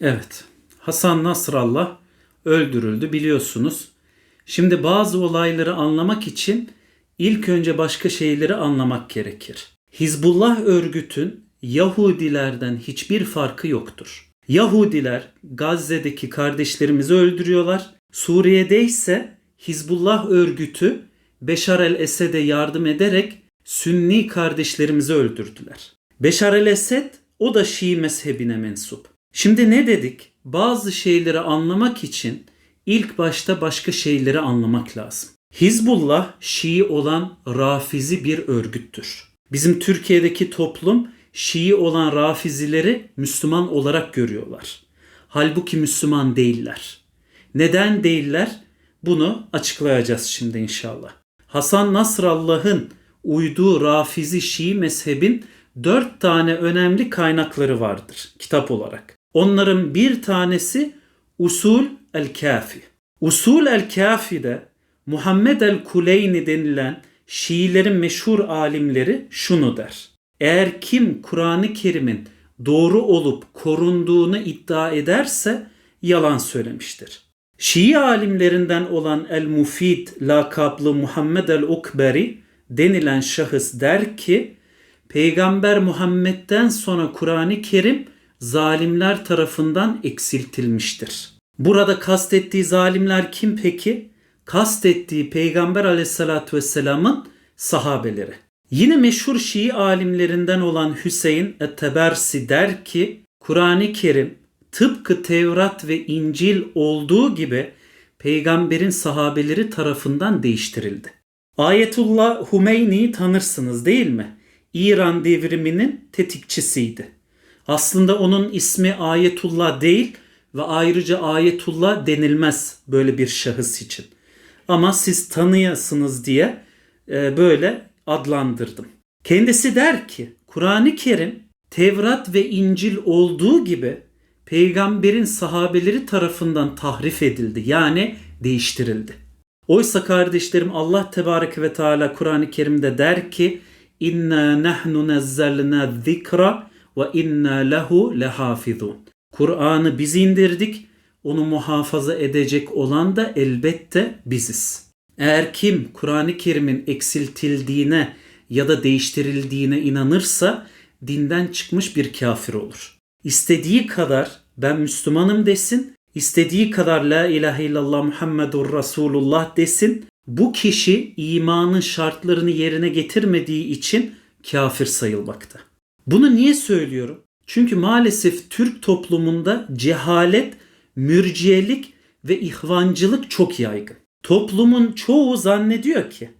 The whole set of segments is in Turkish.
Evet. Hasan Nasrallah öldürüldü biliyorsunuz. Şimdi bazı olayları anlamak için ilk önce başka şeyleri anlamak gerekir. Hizbullah örgütün Yahudilerden hiçbir farkı yoktur. Yahudiler Gazze'deki kardeşlerimizi öldürüyorlar. Suriye'de ise Hizbullah örgütü Beşar el-Esed'e yardım ederek Sünni kardeşlerimizi öldürdüler. Beşar el-Esed o da Şii mezhebine mensup. Şimdi ne dedik? Bazı şeyleri anlamak için ilk başta başka şeyleri anlamak lazım. Hizbullah Şii olan Rafizi bir örgüttür. Bizim Türkiye'deki toplum Şii olan Rafizileri Müslüman olarak görüyorlar. Halbuki Müslüman değiller. Neden değiller? Bunu açıklayacağız şimdi inşallah. Hasan Nasrallah'ın uyduğu Rafizi Şii mezhebin dört tane önemli kaynakları vardır kitap olarak. Onların bir tanesi Usul el-Kafi. Usul el-Kafi'de Muhammed el-Kuleyni denilen Şiilerin meşhur alimleri şunu der. Eğer kim Kur'an-ı Kerim'in doğru olup korunduğunu iddia ederse yalan söylemiştir. Şii alimlerinden olan El-Mufid lakaplı Muhammed el-Ukberi denilen şahıs der ki Peygamber Muhammed'den sonra Kur'an-ı Kerim zalimler tarafından eksiltilmiştir. Burada kastettiği zalimler kim peki? Kastettiği Peygamber aleyhissalatü vesselamın sahabeleri. Yine meşhur Şii alimlerinden olan Hüseyin et-Tebersi der ki Kur'an-ı Kerim tıpkı Tevrat ve İncil olduğu gibi peygamberin sahabeleri tarafından değiştirildi. Ayetullah Hümeyni'yi tanırsınız değil mi? İran devriminin tetikçisiydi. Aslında onun ismi Ayetullah değil ve ayrıca Ayetullah denilmez böyle bir şahıs için. Ama siz tanıyasınız diye e, böyle adlandırdım. Kendisi der ki Kur'an-ı Kerim Tevrat ve İncil olduğu gibi peygamberin sahabeleri tarafından tahrif edildi. Yani değiştirildi. Oysa kardeşlerim Allah Tebareke ve Teala Kur'an-ı Kerim'de der ki İnna nahnu nazzalna zikra ve inna lehu lehafizun. Kur'an'ı biz indirdik. Onu muhafaza edecek olan da elbette biziz. Eğer kim Kur'an-ı Kerim'in eksiltildiğine ya da değiştirildiğine inanırsa dinden çıkmış bir kafir olur. İstediği kadar ben Müslümanım desin, istediği kadar la ilahe illallah Muhammedur Resulullah desin. Bu kişi imanın şartlarını yerine getirmediği için kafir sayılmakta. Bunu niye söylüyorum? Çünkü maalesef Türk toplumunda cehalet, mürciyelik ve ihvancılık çok yaygın. Toplumun çoğu zannediyor ki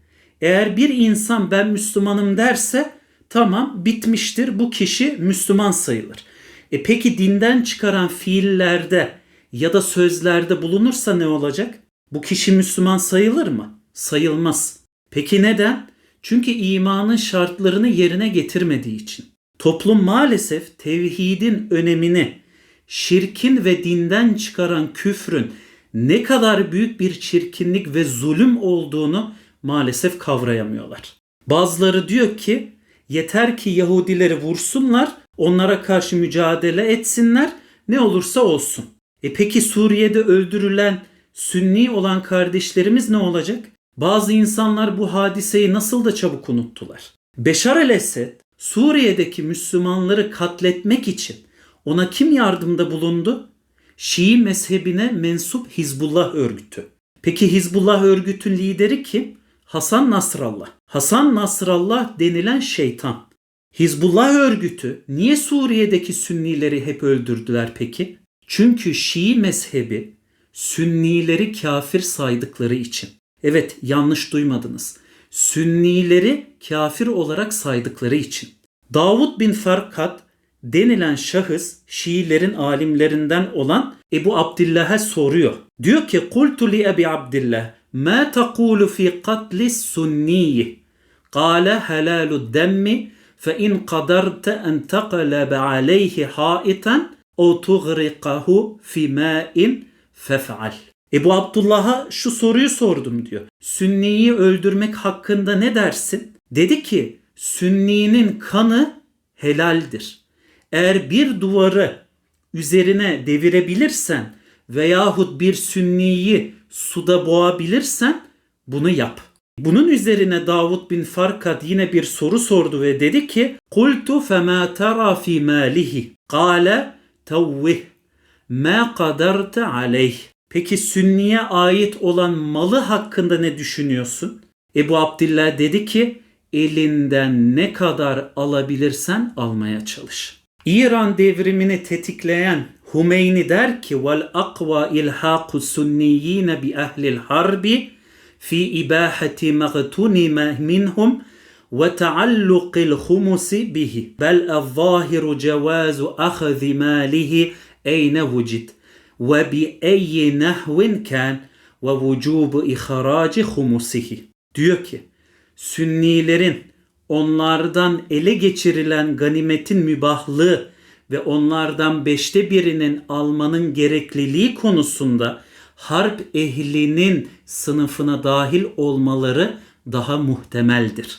eğer bir insan ben Müslümanım derse tamam bitmiştir bu kişi Müslüman sayılır. E peki dinden çıkaran fiillerde ya da sözlerde bulunursa ne olacak? Bu kişi Müslüman sayılır mı? Sayılmaz. Peki neden? Çünkü imanın şartlarını yerine getirmediği için. Toplum maalesef tevhidin önemini, şirkin ve dinden çıkaran küfrün ne kadar büyük bir çirkinlik ve zulüm olduğunu maalesef kavrayamıyorlar. Bazıları diyor ki yeter ki Yahudileri vursunlar, onlara karşı mücadele etsinler, ne olursa olsun. E peki Suriye'de öldürülen Sünni olan kardeşlerimiz ne olacak? Bazı insanlar bu hadiseyi nasıl da çabuk unuttular. Beşar el-Esed Suriye'deki Müslümanları katletmek için ona kim yardımda bulundu? Şii mezhebine mensup Hizbullah örgütü. Peki Hizbullah örgütün lideri kim? Hasan Nasrallah. Hasan Nasrallah denilen şeytan. Hizbullah örgütü niye Suriye'deki Sünnileri hep öldürdüler peki? Çünkü Şii mezhebi Sünnileri kafir saydıkları için. Evet yanlış duymadınız. Sünnileri kafir olarak saydıkları için. Davud bin Farkat denilen şahıs Şiilerin alimlerinden olan Ebu Abdillah'a soruyor. Diyor ki Kultu li Ebi Abdillah ma taqulu fi katli sunniyi Kale helalu demmi fe in kadarte en teqlebe aleyhi haitan o tuğriqahu fi ma'in fef'al. Ebu Abdullah'a şu soruyu sordum diyor. Sünniyi öldürmek hakkında ne dersin? Dedi ki Sünninin kanı helaldir. Eğer bir duvarı üzerine devirebilirsen veyahut bir sünniyi suda boğabilirsen bunu yap. Bunun üzerine Davud bin Farkat yine bir soru sordu ve dedi ki Kultu fema tara fi malihi Kale tevvih ma kadarte aleyh Peki sünniye ait olan malı hakkında ne düşünüyorsun? Ebu Abdillah dedi ki elinden ne kadar alabilirsen almaya çalış. İran devrimini tetikleyen Hümeyni der ki vel akva ilhaku sunniyine bi ehlil harbi fi ibahati mağtunime minhum bel el-zahiru cevazu ahzi malihi eyne vücid ve bi eyyi nehvin kan ve vücubu ihraci humusihi. Diyor ki Sünnilerin onlardan ele geçirilen ganimetin mübahlığı ve onlardan beşte birinin almanın gerekliliği konusunda harp ehlinin sınıfına dahil olmaları daha muhtemeldir.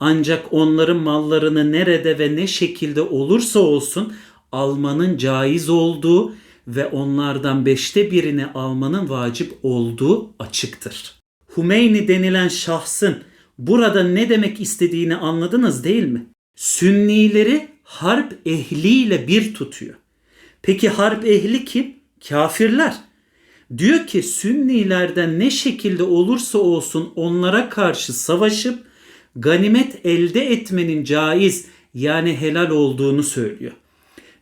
Ancak onların mallarını nerede ve ne şekilde olursa olsun almanın caiz olduğu ve onlardan beşte birini almanın vacip olduğu açıktır. Hümeyni denilen şahsın burada ne demek istediğini anladınız değil mi? Sünnileri harp ehliyle bir tutuyor. Peki harp ehli kim? Kafirler. Diyor ki Sünnilerden ne şekilde olursa olsun onlara karşı savaşıp ganimet elde etmenin caiz yani helal olduğunu söylüyor.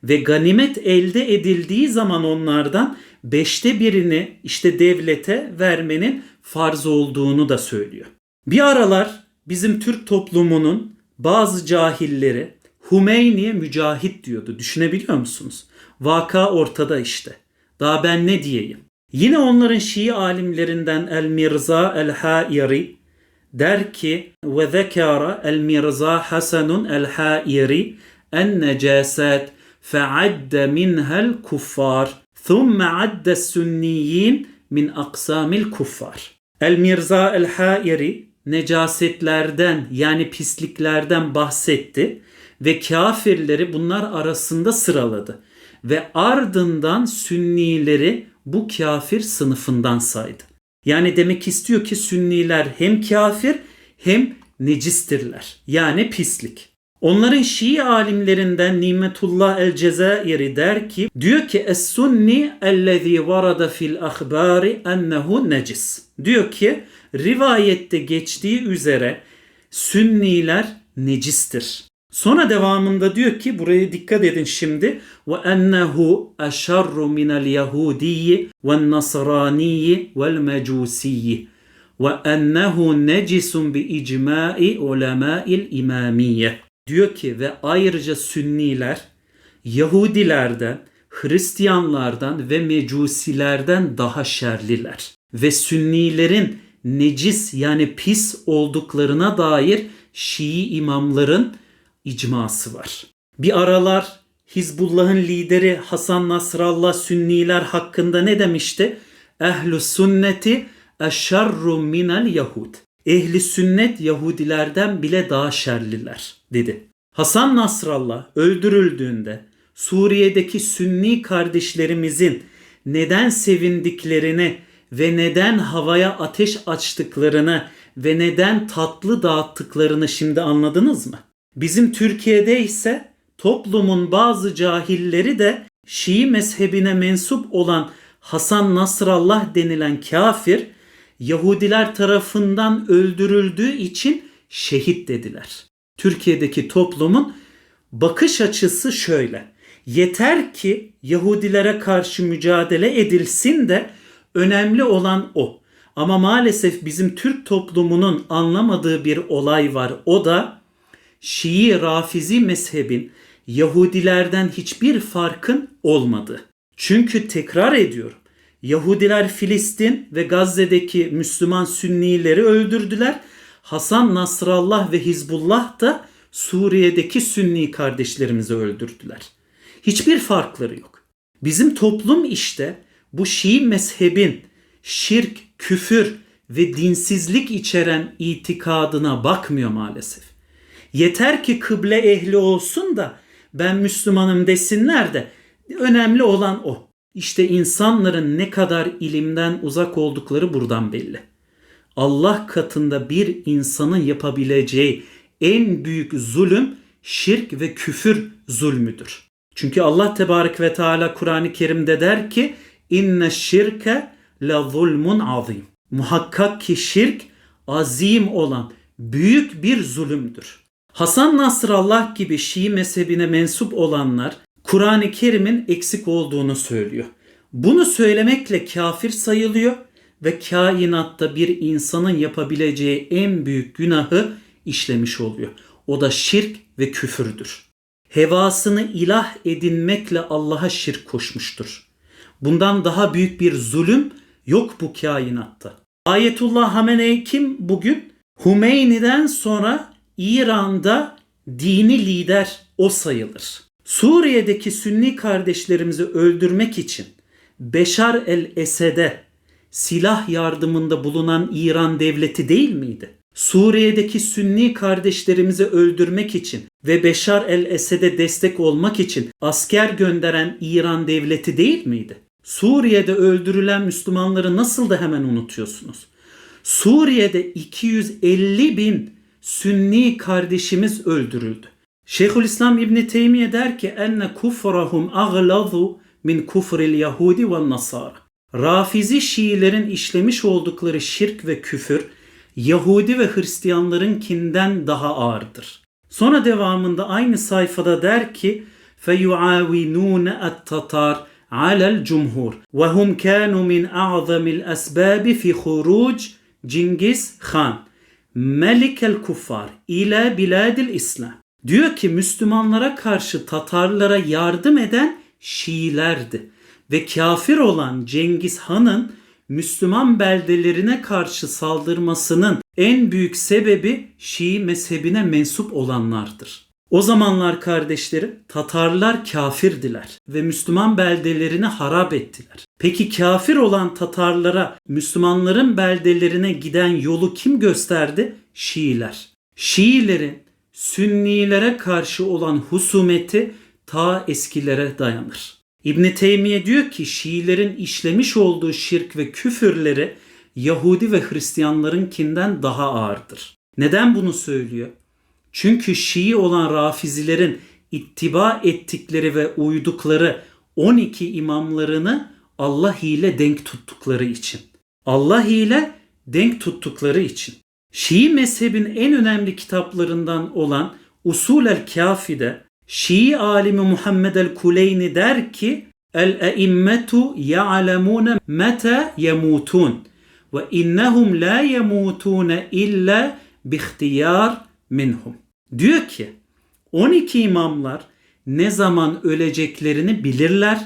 Ve ganimet elde edildiği zaman onlardan beşte birini işte devlete vermenin farz olduğunu da söylüyor. Bir aralar bizim Türk toplumunun bazı cahilleri Hümeyni'ye mücahit diyordu. Düşünebiliyor musunuz? Vaka ortada işte. Daha ben ne diyeyim? Yine onların Şii alimlerinden El Mirza El Hairi der ki ve zekara El Mirza Hasanun El Hairi en necasat fe'adde minhel kuffar thumme adde sünniyin min aksamil kuffar. El Mirza El Hairi necasetlerden yani pisliklerden bahsetti ve kafirleri bunlar arasında sıraladı ve ardından sünnileri bu kafir sınıfından saydı. Yani demek istiyor ki sünniler hem kafir hem necistirler. Yani pislik. Onların Şii alimlerinden Nimetullah el-Cezairi der ki diyor ki Es-sunni ellezî varada fil ahbari ennehu necis. Diyor ki rivayette geçtiği üzere sünniler necistir. Sonra devamında diyor ki buraya dikkat edin şimdi ve ennehu eşerru minel yahudiyyi ve nasraniyyi vel mecusiyyi ve ennehu necisun bi icma'i ulemâil imamiyye. Diyor ki ve ayrıca sünniler Yahudilerden, Hristiyanlardan ve mecusilerden daha şerliler. Ve sünnilerin necis yani pis olduklarına dair Şii imamların icması var. Bir aralar Hizbullah'ın lideri Hasan Nasrallah Sünniler hakkında ne demişti? Ehlü sünneti eşerru minel yahud. Ehli sünnet Yahudilerden bile daha şerliler dedi. Hasan Nasrallah öldürüldüğünde Suriye'deki Sünni kardeşlerimizin neden sevindiklerini ve neden havaya ateş açtıklarını ve neden tatlı dağıttıklarını şimdi anladınız mı? Bizim Türkiye'de ise toplumun bazı cahilleri de Şii mezhebine mensup olan Hasan Nasrallah denilen kafir Yahudiler tarafından öldürüldüğü için şehit dediler. Türkiye'deki toplumun bakış açısı şöyle. Yeter ki Yahudilere karşı mücadele edilsin de önemli olan o. Ama maalesef bizim Türk toplumunun anlamadığı bir olay var. O da Şii Rafizi mezhebin Yahudilerden hiçbir farkın olmadı. Çünkü tekrar ediyorum. Yahudiler Filistin ve Gazze'deki Müslüman Sünnileri öldürdüler. Hasan Nasrallah ve Hizbullah da Suriye'deki Sünni kardeşlerimizi öldürdüler. Hiçbir farkları yok. Bizim toplum işte bu Şii mezhebin şirk, küfür ve dinsizlik içeren itikadına bakmıyor maalesef. Yeter ki kıble ehli olsun da ben Müslümanım desinler de Önemli olan o. İşte insanların ne kadar ilimden uzak oldukları buradan belli. Allah katında bir insanın yapabileceği en büyük zulüm şirk ve küfür zulmüdür. Çünkü Allah Tebarek ve Teala Kur'an-ı Kerim'de der ki inne şirke la zulmun azim. Muhakkak ki şirk azim olan büyük bir zulümdür. Hasan Nasrallah gibi Şii mezhebine mensup olanlar Kur'an-ı Kerim'in eksik olduğunu söylüyor. Bunu söylemekle kafir sayılıyor ve kainatta bir insanın yapabileceği en büyük günahı işlemiş oluyor. O da şirk ve küfürdür. Hevasını ilah edinmekle Allah'a şirk koşmuştur. Bundan daha büyük bir zulüm yok bu kainatta. Ayetullah Hamenei kim bugün? Hümeyni'den sonra İran'da dini lider o sayılır. Suriye'deki Sünni kardeşlerimizi öldürmek için Beşar el-Esed'e silah yardımında bulunan İran devleti değil miydi? Suriye'deki Sünni kardeşlerimizi öldürmek için ve Beşar el-Esed'e destek olmak için asker gönderen İran devleti değil miydi? Suriye'de öldürülen Müslümanları nasıl da hemen unutuyorsunuz? Suriye'de 250 bin Sünni kardeşimiz öldürüldü. Şeyhülislam İbni Teymiye der ki enne kufrahum aglazu min kufril yahudi ve nasara. Rafizi Şiilerin işlemiş oldukları şirk ve küfür Yahudi ve Hristiyanlarınkinden daha ağırdır. Sonra devamında aynı sayfada der ki feyuavinune et-tatar على الجمهور وهم كانوا من أعظم الأسباب في خروج Cengiz Han Melik el Kuffar ile biladil İslam. Diyor ki Müslümanlara karşı Tatarlara yardım eden Şiilerdi ve kafir olan Cengiz Han'ın Müslüman beldelerine karşı saldırmasının en büyük sebebi Şii mezhebine mensup olanlardır. O zamanlar kardeşlerim Tatarlar kafirdiler ve Müslüman beldelerini harap ettiler. Peki kafir olan Tatarlara Müslümanların beldelerine giden yolu kim gösterdi? Şiiler. Şiilerin Sünnilere karşı olan husumeti ta eskilere dayanır. İbn Teymiye diyor ki Şiilerin işlemiş olduğu şirk ve küfürleri Yahudi ve Hristiyanlarınkinden daha ağırdır. Neden bunu söylüyor? Çünkü Şii olan Rafizilerin ittiba ettikleri ve uydukları 12 imamlarını Allah ile denk tuttukları için. Allah ile denk tuttukları için. Şii mezhebin en önemli kitaplarından olan Usul el Kafi'de Şii alimi Muhammed el Kuleyni der ki El eimmetu ya'lemune meta yemutun ve innehum la yemutune illa bihtiyar minhum. Diyor ki 12 imamlar ne zaman öleceklerini bilirler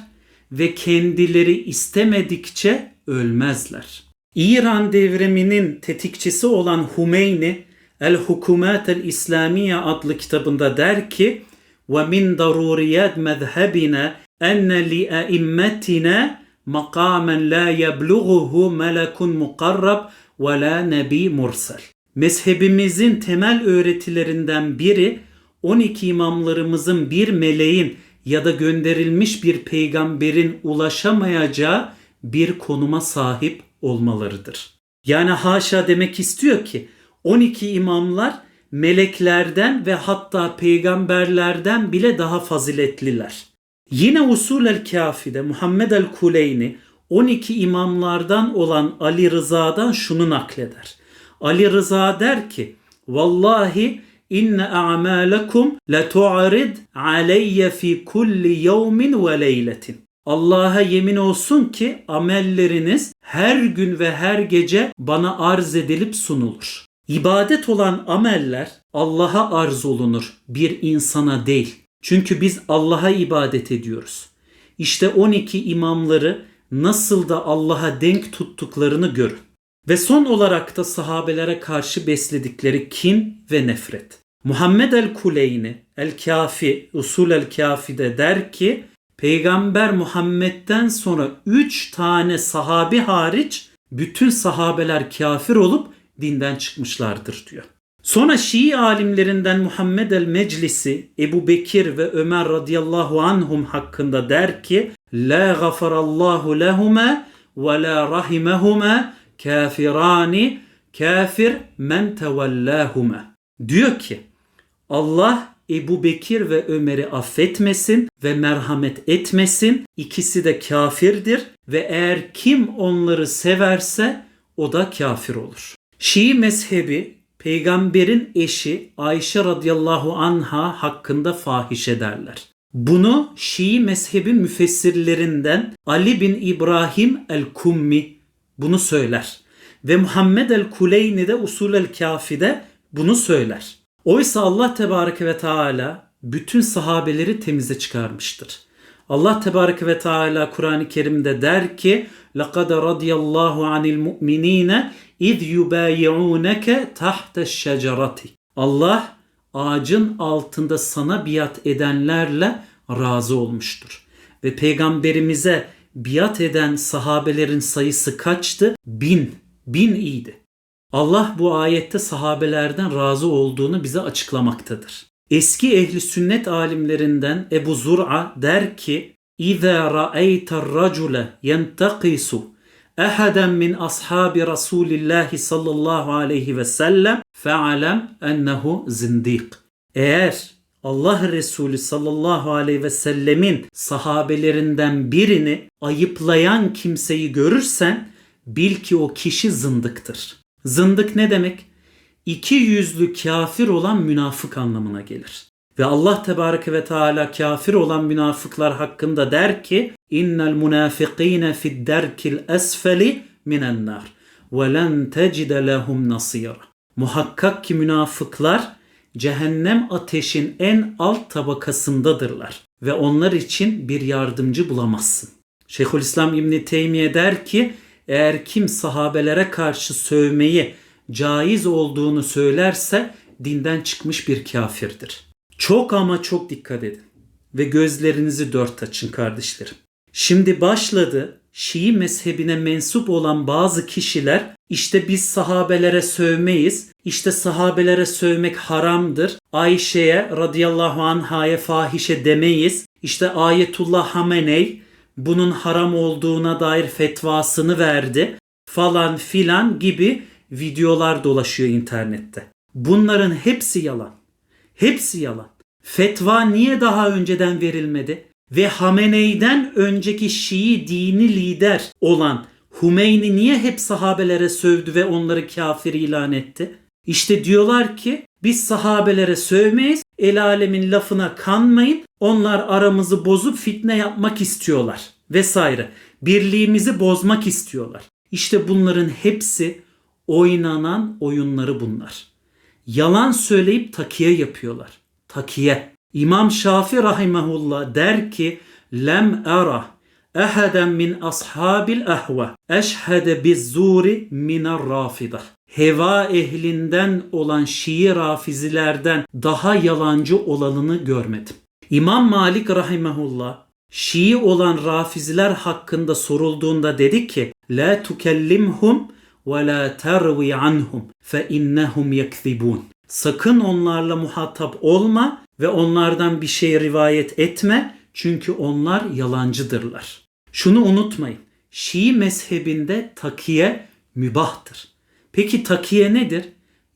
ve kendileri istemedikçe ölmezler. İran devriminin tetikçisi olan Hümeyni El Hukumat el İslamiye adlı kitabında der ki ve min daruriyat mezhebina enne li aimmetina makamen la yeblughuhu melekun mukarrab ve la nebi mursel. Mezhebimizin temel öğretilerinden biri 12 imamlarımızın bir meleğin ya da gönderilmiş bir peygamberin ulaşamayacağı bir konuma sahip olmalarıdır. Yani haşa demek istiyor ki 12 imamlar meleklerden ve hatta peygamberlerden bile daha faziletliler. Yine Usul el Kafi'de Muhammed el Kuleyni 12 imamlardan olan Ali Rıza'dan şunu nakleder. Ali Rıza der ki Vallahi inne a'malakum la tu'rid aleyye fi kulli yevmin ve leyletin. Allah'a yemin olsun ki amelleriniz her gün ve her gece bana arz edilip sunulur. İbadet olan ameller Allah'a arz olunur, bir insana değil. Çünkü biz Allah'a ibadet ediyoruz. İşte 12 imamları nasıl da Allah'a denk tuttuklarını görün. Ve son olarak da sahabelere karşı besledikleri kin ve nefret. Muhammed el-Kuleyni, el-Kafi, Usul el-Kafi'de der ki Peygamber Muhammed'den sonra 3 tane sahabi hariç bütün sahabeler kafir olup dinden çıkmışlardır diyor. Sonra Şii alimlerinden Muhammed el Meclisi Ebu Bekir ve Ömer radıyallahu anhum hakkında der ki La gafarallahu lehuma ve la rahimehuma kafirani kafir men tevellahuma. Diyor ki Allah Ebu Bekir ve Ömer'i affetmesin ve merhamet etmesin. İkisi de kafirdir ve eğer kim onları severse o da kafir olur. Şii mezhebi peygamberin eşi Ayşe radıyallahu anha hakkında fahiş ederler. Bunu Şii mezhebi müfessirlerinden Ali bin İbrahim el-Kummi bunu söyler. Ve Muhammed el-Kuleyni de Usul el-Kafi'de bunu söyler. Oysa Allah Tebareke ve Teala bütün sahabeleri temize çıkarmıştır. Allah Tebareke ve Teala Kur'an-ı Kerim'de der ki لَقَدْ رَضِيَ اللّٰهُ عَنِ الْمُؤْمِنِينَ اِذْ يُبَايِعُونَكَ تَحْتَ الشَّجَرَةِ Allah ağacın altında sana biat edenlerle razı olmuştur. Ve peygamberimize biat eden sahabelerin sayısı kaçtı? Bin. Bin iyiydi. Allah bu ayette sahabelerden razı olduğunu bize açıklamaktadır. Eski ehli sünnet alimlerinden Ebu Zur'a der ki İza ra'eyter racule yentekisu eheden min ashabi Resulillahi sallallahu aleyhi ve sellem fe'alem ennehu zindik. Eğer Allah Resulü sallallahu aleyhi ve sellemin sahabelerinden birini ayıplayan kimseyi görürsen bil ki o kişi zındıktır. Zındık ne demek? İki yüzlü kafir olan münafık anlamına gelir. Ve Allah Tebareke ve Teala kafir olan münafıklar hakkında der ki innel munafikine fid derkil esfeli minen nar ve len tecide lehum nasira. Muhakkak ki münafıklar cehennem ateşin en alt tabakasındadırlar ve onlar için bir yardımcı bulamazsın. Şeyhülislam İbni Teymiye der ki eğer kim sahabelere karşı sövmeyi caiz olduğunu söylerse dinden çıkmış bir kafirdir. Çok ama çok dikkat edin ve gözlerinizi dört açın kardeşlerim. Şimdi başladı Şii mezhebine mensup olan bazı kişiler işte biz sahabelere sövmeyiz, işte sahabelere sövmek haramdır, Ayşe'ye radıyallahu anhaya fahişe demeyiz, işte Ayetullah Hameney bunun haram olduğuna dair fetvasını verdi falan filan gibi videolar dolaşıyor internette. Bunların hepsi yalan. Hepsi yalan. Fetva niye daha önceden verilmedi? Ve Hameney'den önceki Şii dini lider olan Hümeyni niye hep sahabelere sövdü ve onları kafir ilan etti? İşte diyorlar ki biz sahabelere sövmeyiz, el alemin lafına kanmayın, onlar aramızı bozup fitne yapmak istiyorlar vesaire. Birliğimizi bozmak istiyorlar. İşte bunların hepsi oynanan oyunları bunlar. Yalan söyleyip takiye yapıyorlar. Takiye. İmam Şafi rahimehullah der ki lem era eheden min ashabil ehve eşhede bizzuri minar rafida. Heva ehlinden olan Şii rafizilerden daha yalancı olanını görmedim. İmam Malik rahimehullah Şii olan rafiziler hakkında sorulduğunda dedi ki La tukellimhum ve la tervi anhum fe innehum yekzibun. Sakın onlarla muhatap olma ve onlardan bir şey rivayet etme çünkü onlar yalancıdırlar. Şunu unutmayın. Şii mezhebinde takiye mübahtır. Peki takiye nedir?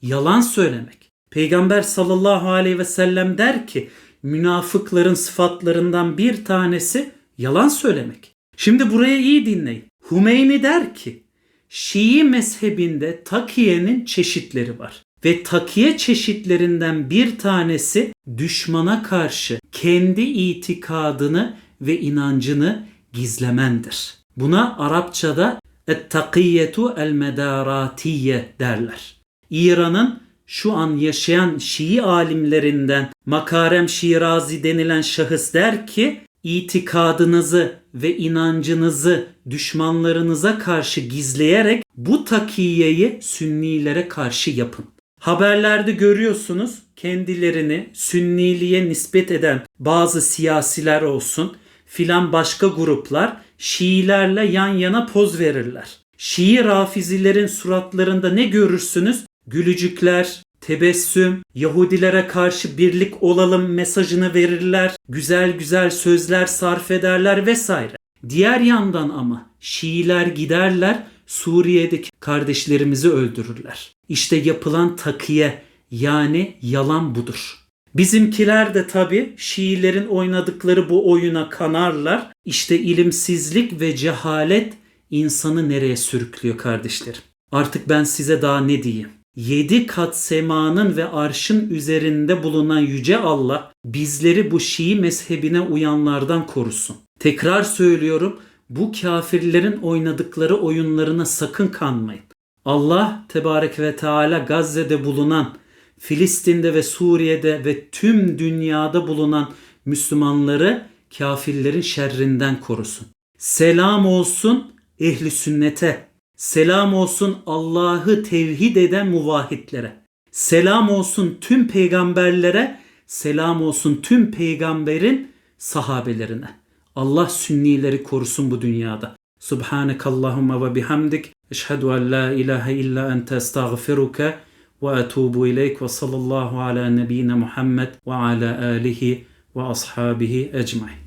Yalan söylemek. Peygamber sallallahu aleyhi ve sellem der ki münafıkların sıfatlarından bir tanesi yalan söylemek. Şimdi buraya iyi dinleyin. Hümeyni der ki Şii mezhebinde takiyenin çeşitleri var. Ve takiye çeşitlerinden bir tanesi düşmana karşı kendi itikadını ve inancını gizlemendir. Buna Arapçada et-takiyetu el-medaratiye derler. İran'ın şu an yaşayan Şii alimlerinden Makarem Şirazi denilen şahıs der ki itikadınızı ve inancınızı düşmanlarınıza karşı gizleyerek bu takiyeyi sünnilere karşı yapın. Haberlerde görüyorsunuz kendilerini sünniliğe nispet eden bazı siyasiler olsun filan başka gruplar Şiilerle yan yana poz verirler. Şii rafizilerin suratlarında ne görürsünüz? Gülücükler, tebessüm, Yahudilere karşı birlik olalım mesajını verirler, güzel güzel sözler sarf ederler vesaire. Diğer yandan ama Şiiler giderler Suriye'deki kardeşlerimizi öldürürler. İşte yapılan takiye yani yalan budur. Bizimkiler de tabi Şiilerin oynadıkları bu oyuna kanarlar. İşte ilimsizlik ve cehalet insanı nereye sürüklüyor kardeşlerim. Artık ben size daha ne diyeyim? Yedi kat semanın ve arşın üzerinde bulunan Yüce Allah bizleri bu Şii mezhebine uyanlardan korusun. Tekrar söylüyorum bu kafirlerin oynadıkları oyunlarına sakın kanmayın. Allah Tebarek ve Teala Gazze'de bulunan, Filistin'de ve Suriye'de ve tüm dünyada bulunan Müslümanları kafirlerin şerrinden korusun. Selam olsun ehli sünnete. Selam olsun Allah'ı tevhid eden muvahhitlere. Selam olsun tüm peygamberlere. Selam olsun tüm peygamberin sahabelerine. Allah sünnileri korusun bu dünyada. Subhanekallahumma ve bihamdik. Eşhedü en la ilahe illa ente estağfiruke ve etubu ileyk ve sallallahu ala nebiyyina Muhammed ve ala alihi ve ashabihi ecmain.